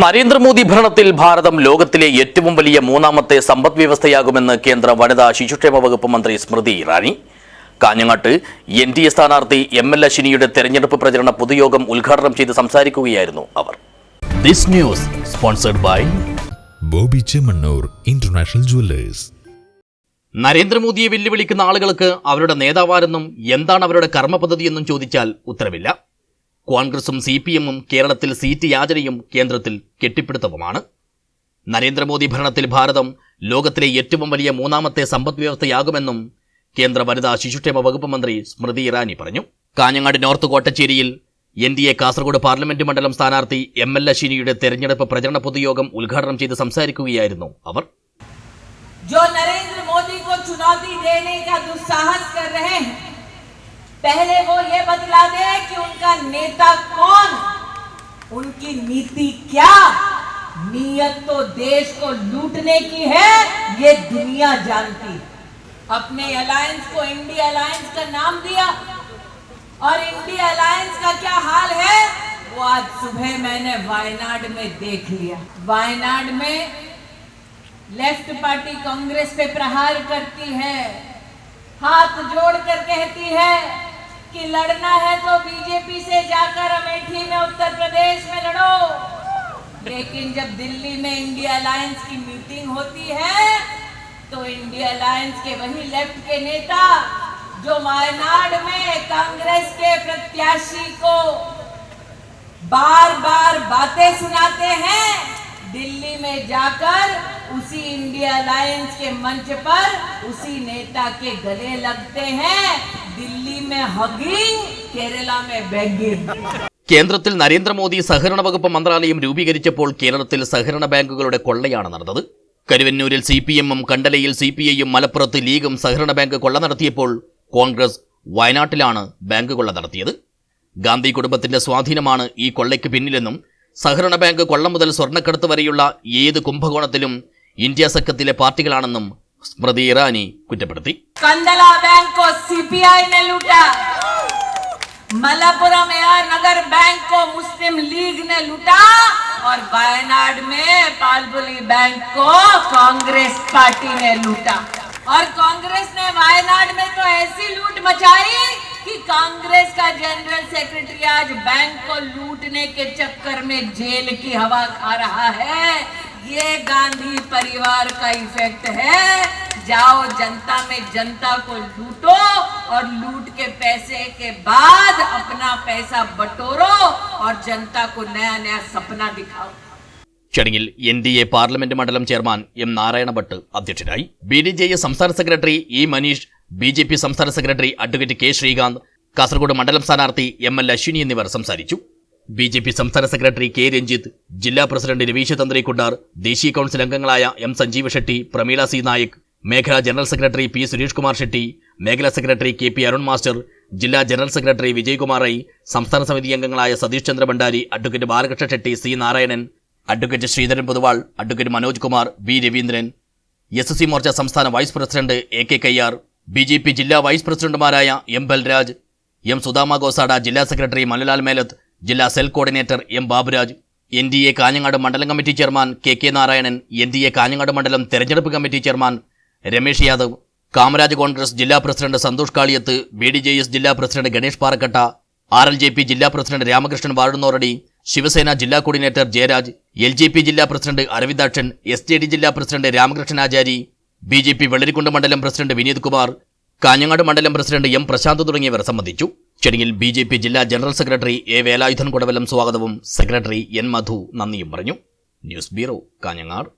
നരേന്ദ്രമോദി ഭരണത്തിൽ ഭാരതം ലോകത്തിലെ ഏറ്റവും വലിയ മൂന്നാമത്തെ സമ്പദ് വ്യവസ്ഥയാകുമെന്ന് കേന്ദ്ര വനിതാ ശിശുക്ഷേമ വകുപ്പ് മന്ത്രി സ്മൃതി ഇറാനി. കാഞ്ഞങ്ങാട്ട് എൻ ഡി എ സ്ഥാനാർത്ഥി എം എൽ അശ്വിനിയുടെ തെരഞ്ഞെടുപ്പ് പ്രചരണ പൊതുയോഗം ഉദ്ഘാടനം ചെയ്ത് സംസാരിക്കുകയായിരുന്നു അവർ. This news sponsored by Bobby Chemmanur international jewellers. നരേന്ദ്രമോദിയെ വെല്ലുവിളിക്കുന്ന ആളുകൾക്ക് അവരുടെ നേതാവാരെന്നും എന്താണ് അവരുടെ കർമ്മപദ്ധതിയെന്നും ചോദിച്ചാൽ ഉത്തരവില്ല. കോൺഗ്രസും സി പി എമ്മും കേരളത്തിൽ സീറ്റ് യാചനയും കേന്ദ്രത്തിൽ കെട്ടിപ്പിടുത്തവുമാണ് നരേന്ദ്രമോദി ഭരണത്തിൽ ഭാരതം ലോകത്തിലെ ഏറ്റവും വലിയ മൂന്നാമത്തെ സമ്പദ് വ്യവസ്ഥയാകുമെന്നും കേന്ദ്ര വനിതാ ശിശുക്ഷേമ വകുപ്പ് മന്ത്രി സ്മൃതി ഇറാനി പറഞ്ഞു Kanhangad north കോട്ടച്ചേരിയിൽ N D A Kasaragod parliament മണ്ഡലം സ്ഥാനാർത്ഥി എം എൽ അശ്വിനിയുടെ തെരഞ്ഞെടുപ്പ് പ്രചരണ പൊതുയോഗം ഉദ്ഘാടനം ചെയ്ത് സംസാരിക്കുകയായിരുന്നു അവർ जो नरेंद्र मोदी को चुनौती देने का दुस्साहस कर रहे हैं पहले वो ये बतला दे कि उनका नेता कौन? उनकी नीति क्या? नीयत तो देश को लूटने की है, ये दुनिया जानती। अपने अलायंस को इंडिया अलायंस का नाम दिया। और इंडिया अलायंस का क्या हाल है? वो आज सुबह मैंने वायनाड में देख लिया। वायनाड में लेफ़्ट पार्टी कांग्रेस पे प्रहार करती है, हाथ जोड़ कर कहती है कि लड़ना है तो बीजेपी से जाकर अमेठी में उत्तर प्रदेश में लड़ो। लेकिन जब दिल्ली में इंडिया अलायंस की मीटिंग होती है तो इंडिया अलायंस के वही लेफ़्ट के नेता, जो वायनाड में कांग्रेस के प्रत्याशी को बार बार बातें सुनाते हैं, दिल्ली में जाकर उसी इंडिया अलायंस के मंच पर उसी नेता के गले लगते हैं। ദില്ലി കേന്ദ്രത്തിൽ നരേന്ദ്രമോദി സഹകരണ വകുപ്പ് മന്ത്രാലയം രൂപീകരിച്ചപ്പോൾ കേരളത്തിൽ സഹകരണ ബാങ്കുകളുടെ കൊള്ളയാണ് നടന്നത്. കരുവന്നൂരിൽ സി പി എമ്മും കണ്ടലയിൽ സി പി ഐയും മലപ്പുറത്ത് ലീഗും സഹകരണ ബാങ്ക് കൊള്ള നടത്തിയപ്പോൾ കോൺഗ്രസ് വയനാട്ടിലാണ് ബാങ്ക് കൊള്ള നടത്തിയത്. ഗാന്ധി കുടുംബത്തിന്റെ സ്വാധീനമാണ് ഈ കൊള്ളയ്ക്ക് പിന്നിലെന്നും സഹകരണ ബാങ്ക് കൊള്ള മുതൽ സ്വർണക്കടത്ത് വരെയുള്ള ഏത് കുംഭകോണത്തിലും ഇന്ത്യ സഖ്യത്തിലെ പാർട്ടികളാണെന്നും സ്മൃതി ഇറാനി കുറ്റപ്പെടുത്തി. कंदला बैंक को सीपीआई ने लूटा मलापुरम एआर नगर बैंक को मुस्लिम लीग ने लूटा और वायनाड में पालपुली बैंक को कांग्रेस पार्टी ने लूटा और कांग्रेस ने वायनाड में तो ऐसी लूट मचाई कि कांग्रेस का जनरल सेक्रेटरी आज बैंक को लूटने के चक्कर में जेल की हवा खा रहा है ये गांधी परिवार का इफ़ेक्ट है जाओ जनता में जनता को लूटो और लूट के पैसे के बाद अपना पैसा बटोरो और जनता को नया नया सपना दिखाओ ചടങ്ങിൽ എൻ ഡി എ പാർലമെന്റ് മണ്ഡലം ചെയർമാൻ എം നാരായണ ഭട്ട് അധ്യക്ഷനായി ബി ഡി ജെ എസ് സംസ്ഥാന secretary E Manish B J P സംസ്ഥാന secretary advocate K Srikanth Kasaragod മണ്ഡലം സ്ഥാനാർത്ഥി എം എൽ അശ്വിനി എന്നിവർ സംസാരിച്ചു ബി ജെ പി സംസ്ഥാന സെക്രട്ടറി കെ രഞ്ജിത്ത് ജില്ലാ പ്രസിഡന്റ് രവീശ തന്ത്രി കുണ്ടാർ ദേശീയ കൌൺസിൽ അംഗങ്ങളായ എം സഞ്ജീവ ഷെട്ടി പ്രമീള സി നായക് മേഖലാ general secretary P Suresh Kumar Shetty മേഖലാ secretary K P Arun master ജില്ലാ ജനറൽ സെക്രട്ടറി വിജയ്കുമാർ ഐ സംസ്ഥാന സമിതി അംഗങ്ങളായ Satish Chandra Bhandari advocate Balakrishna Shetty C Narayanan advocate Sreedharan Pothuval advocate Manoj Kumar B Raveendran S S C Morcha സംസ്ഥാന vice president A K Kayyar B J P ജില്ലാ vice പ്രസിഡന്റുമാരായ M Balraj M Sudama Gosada ജില്ലാ secretary Manulal Melath ജില്ലാ cell coordinator M Baburaj N D A Kanhangad മണ്ഡലം committee chairman K K Narayanan N D A Kanhangad മണ്ഡലം തെരഞ്ഞെടുപ്പ് committee chairman Ramesh Yadav Kamaraj Congress ജില്ലാ president Santhosh Kaliyath B D J S ജില്ലാ president Ganesh Parakatta R L J P ജില്ലാ president Ramakrishnan Vazhunnoradi Shiv Sena ജില്ലാ coordinator Jayaraj L J P ജില്ലാ president Aravindakshan S J D ജില്ലാ president Ramakrishnan Achari B J P Vellarikundu മണ്ഡലം president Vineeth Kumar Kanhangad മണ്ഡലം president M Prashant തുടങ്ങിയവർ സംബന്ധിച്ചു. ചടങ്ങിൽ ബി ജെ പി ജില്ലാ general secretary A Velayudhan Kodavalam സ്വാഗതവും സെക്രട്ടറി എൻ മധു നന്ദിയും പറഞ്ഞു. News bureau Kanhangad.